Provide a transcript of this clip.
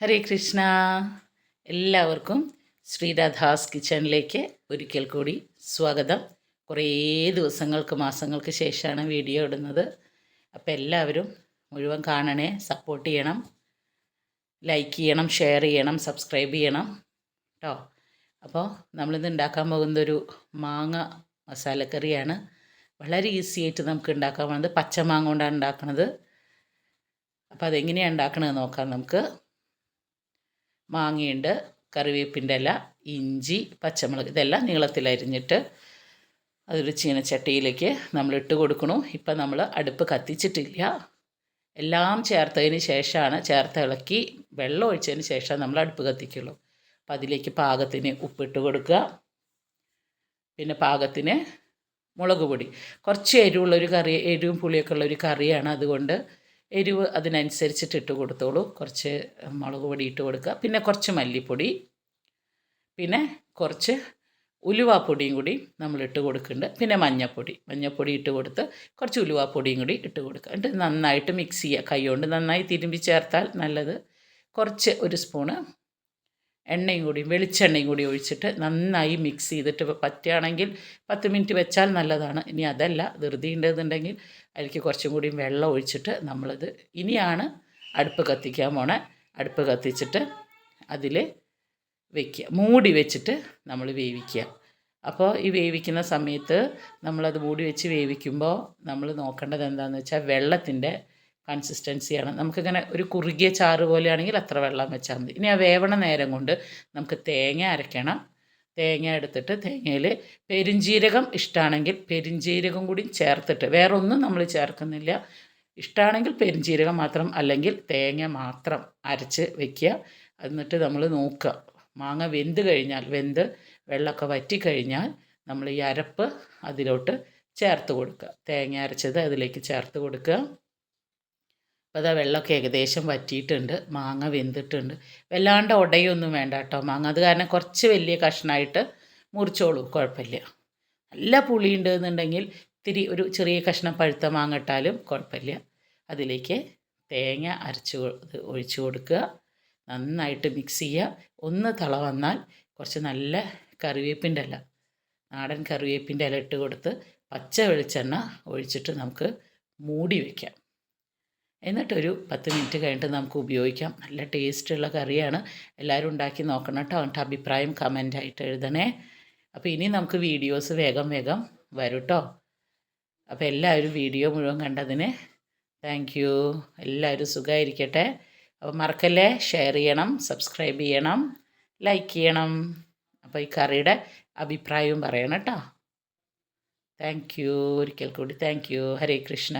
ഹരേ കൃഷ്ണ. എല്ലാവർക്കും ശ്രീരാധാസ് കിച്ചണിലേക്ക് ഒരിക്കൽ കൂടി സ്വാഗതം. കുറേ ദിവസങ്ങൾക്ക് മാസങ്ങൾക്ക് ശേഷമാണ് വീഡിയോ ഇടുന്നത്. അപ്പോൾ എല്ലാവരും മുഴുവൻ കാണണേ സപ്പോർട്ട് ചെയ്യണം ലൈക്ക് ചെയ്യണം ഷെയർ ചെയ്യണം സബ്സ്ക്രൈബ് ചെയ്യണം കേട്ടോ അപ്പോൾ നമ്മളിത് ഉണ്ടാക്കാൻ പോകുന്നൊരു മാങ്ങ മസാലക്കറിയാണ് വളരെ ഈസി ആയിട്ട് നമുക്ക് ഉണ്ടാക്കാൻ പോകുന്നത് പച്ചമാങ്ങ കൊണ്ടാണ് ഉണ്ടാക്കുന്നത് അപ്പോൾ അതെങ്ങനെയാണ് ഉണ്ടാക്കണത് നോക്കാം നമുക്ക്. മാങ്ങയുണ്ട് കറിവേപ്പിന്റെ ഇല ഇഞ്ചി പച്ചമുളക് ഇതെല്ലാം നീളത്തിൽ അരിഞ്ഞിട്ട് അതൊരു ചീനച്ചട്ടിയിലേക്ക് നമ്മൾ ഇട്ട് കൊടുക്കണു. ഇപ്പം നമ്മൾ അടുപ്പ് കത്തിച്ചിട്ടില്ല. എല്ലാം ചേർത്തതിന് ശേഷമാണ് ചേർത്ത് ഇളക്കി വെള്ളം ഒഴിച്ചതിന് ശേഷം നമ്മൾ അടുപ്പ് കത്തിക്കുള്ളൂ. അപ്പം അതിലേക്ക് പാകത്തിന് ഉപ്പിട്ട് കൊടുക്കുക. പിന്നെ പാകത്തിന് മുളക് പൊടി. കുറച്ച് എരിവുള്ളൊരു കറി എരിവും പുളിയൊക്കെ ഉള്ളൊരു കറിയാണ് അതുകൊണ്ട് എരിവ് അതിനനുസരിച്ചിട്ട് ഇട്ട് കൊടുത്തോളൂ. കുറച്ച് മുളക് പൊടി ഇട്ട് കൊടുക്കുക. പിന്നെ കുറച്ച് മല്ലിപ്പൊടി. പിന്നെ കുറച്ച് ഉലുവാപ്പൊടിയും കൂടി നമ്മൾ ഇട്ട് കൊടുക്കുന്നുണ്ട്. പിന്നെ മഞ്ഞൾപ്പൊടി മഞ്ഞൾപ്പൊടി ഇട്ട് കൊടുത്ത് കുറച്ച് ഉലുവാപ്പൊടിയും കൂടി ഇട്ട് കൊടുക്കുക. എന്നിട്ട് നന്നായിട്ട് മിക്സ് ചെയ്യുക. കൈ കൊണ്ട് നന്നായി തിരുമ്പി ചേർത്താൽ നല്ലത്. കുറച്ച് ഒരു സ്പൂണ് എണ്ണയും കൂടി വെളിച്ചെണ്ണയും കൂടി ഒഴിച്ചിട്ട് നന്നായി മിക്സ് ചെയ്തിട്ട് പറ്റുകയാണെങ്കിൽ പത്ത് മിനിറ്റ് വെച്ചാൽ നല്ലതാണ്. ഇനി അതല്ല ധൃതി ഉണ്ടെന്നുണ്ടെങ്കിൽ അതിലേക്ക് കുറച്ചും കൂടി വെള്ളം ഒഴിച്ചിട്ട് നമ്മളിത് ഇനിയാണ് അടുപ്പ് കത്തിക്കാൻ പോണേ. അടുപ്പ് കത്തിച്ചിട്ട് അതിൽ വെക്കുക. മൂടി വെച്ചിട്ട് നമ്മൾ വേവിക്കുക. അപ്പോൾ ഈ വേവിക്കുന്ന സമയത്ത് നമ്മളത് മൂടി വെച്ച് വേവിക്കുമ്പോൾ നമ്മൾ നോക്കേണ്ടത് എന്താണെന്ന് വെച്ചാൽ വെള്ളത്തിന്റെ കൺസിസ്റ്റൻസിയാണ് നമുക്കിങ്ങനെ ഒരു കുറുകിയ ചാറ് പോലെയാണെങ്കിൽ അത്ര വെള്ളം വെച്ചാൽ മതി. ഇനി ആ വേവണ നേരം കൊണ്ട് നമുക്ക് തേങ്ങ അരയ്ക്കണം. തേങ്ങ എടുത്തിട്ട് തേങ്ങയിൽ പെരിഞ്ജീരകം ഇഷ്ടമാണെങ്കിൽ പെരിഞ്ജീരകം കൂടി ചേർത്തിട്ട് വേറെ ഒന്നും നമ്മൾ ചേർക്കുന്നില്ല. ഇഷ്ടമാണെങ്കിൽ പെരിഞ്ജീരകം മാത്രം അല്ലെങ്കിൽ തേങ്ങ മാത്രം അരച്ച് വെക്കുക. എന്നിട്ട് നമ്മൾ നോക്കുക. മാങ്ങ വെന്ത് കഴിഞ്ഞാൽ വെന്ത് വെള്ളമൊക്കെ വറ്റിക്കഴിഞ്ഞാൽ നമ്മൾ ഈ അരപ്പ് അതിലോട്ട് ചേർത്ത് കൊടുക്കുക. തേങ്ങ അരച്ചത് അതിലേക്ക് ചേർത്ത് കൊടുക്കുക. അപ്പോൾ അതാ വെള്ളമൊക്കെ ഏകദേശം വറ്റിയിട്ടുണ്ട് മാങ്ങ വെന്തിട്ടുണ്ട്. വല്ലാണ്ട് ഉടയൊന്നും വേണ്ട കേട്ടോ മാങ്ങ. അത് കാരണം കുറച്ച് വലിയ കഷ്ണമായിട്ട് മുറിച്ചോളൂ കുഴപ്പമില്ല. നല്ല പുളിയുണ്ട് എന്നുണ്ടെങ്കിൽ ഇത്തിരി ഒരു ചെറിയ കഷ്ണം പഴുത്ത മാങ്ങ ഇട്ടാലും കുഴപ്പമില്ല. അതിലേക്ക് തേങ്ങ അരച്ച് ഒഴിച്ച് കൊടുക്കുക. നന്നായിട്ട് മിക്സ് ചെയ്യുക. ഒന്ന് തള വന്നാൽ കുറച്ച് നല്ല കറിവേപ്പിന്റെ ഇല നാടൻ കറിവേപ്പിന്റെ ഇല ഇട്ട് കൊടുത്ത് പച്ച വെളിച്ചെണ്ണ ഒഴിച്ചിട്ട് നമുക്ക് മൂടി വയ്ക്കാം എന്നിട്ടൊരു പത്ത് മിനിറ്റ് കഴിഞ്ഞിട്ട് നമുക്ക് ഉപയോഗിക്കാം. നല്ല ടേസ്റ്റുള്ള കറിയാണ്. എല്ലാവരും ഉണ്ടാക്കി നോക്കണം കേട്ടോ. എന്നിട്ട് അഭിപ്രായം കമന്റായിട്ട് എഴുതണേ. അപ്പോൾ ഇനി നമുക്ക് വീഡിയോസ് വേഗം വേഗം വരും കേട്ടോ അപ്പോൾ എല്ലാവരും വീഡിയോ മുഴുവൻ കണ്ടതിന് താങ്ക് യു എല്ലാവരും സുഖമായിരിക്കട്ടെ. അപ്പോൾ മറക്കല്ലേ? ഷെയർ ചെയ്യണം സബ്സ്ക്രൈബ് ചെയ്യണം ലൈക്ക് ചെയ്യണം. അപ്പോൾ ഈ കറിയുടെ അഭിപ്രായവും പറയണം കേട്ടോ. താങ്ക് യു ഒരിക്കൽ കൂടി താങ്ക് യു ഹരേ കൃഷ്ണ.